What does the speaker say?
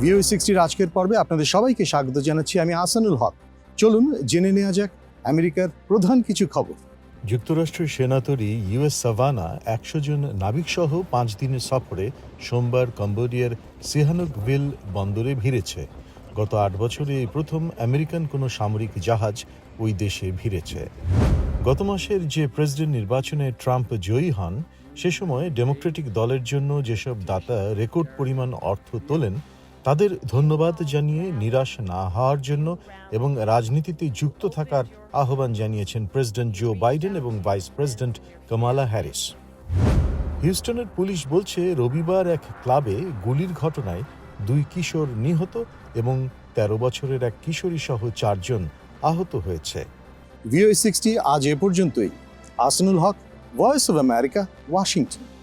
ভিও সিক্সটির আজকের পর্বে আপনাদের সবাইকে স্বাগত জানাচ্ছি আমি আসানুল হক। চলুন জেনে নেওয়া যাক আমেরিকার প্রধান কিছু খবর। যুক্তরাষ্ট্রের সেনাতরি ইউএস সাভানা একশো জন নাবিকসহ পাঁচ দিনের সফরে সোমবার কম্বোডিয়ার সিহানুকভিল বন্দরে ভিড়েছে। গত আট বছরে এই প্রথম আমেরিকান কোনো সামরিক জাহাজ ওই দেশে ভিড়েছে। গত মাসের যে প্রেসিডেন্ট নির্বাচনে ট্রাম্প জয়ী হন, সে সময় ডেমোক্রেটিক দলের জন্য যেসব দাতা রেকর্ড পরিমাণ অর্থ তোলেন তাদের ধন্যবাদ জানিয়ে নিরাশ না হওয়ার জন্য এবং রাজনীতিতে যুক্ত থাকার আহ্বান জানিয়েছেন প্রেসিডেন্ট জো বাইডেন এবং ভাইস প্রেসিডেন্ট কামালা হ্যারিস। হিউস্টনের পুলিশ বলছে, রবিবার এক ক্লাবে গুলির ঘটনায় দুই কিশোর নিহত এবং তেরো বছরের এক কিশোরী সহ চারজন আহত হয়েছে। ভিও সিক্সটি আজ এ পর্যন্তই। Asnul Haque, Voice of America, Washington.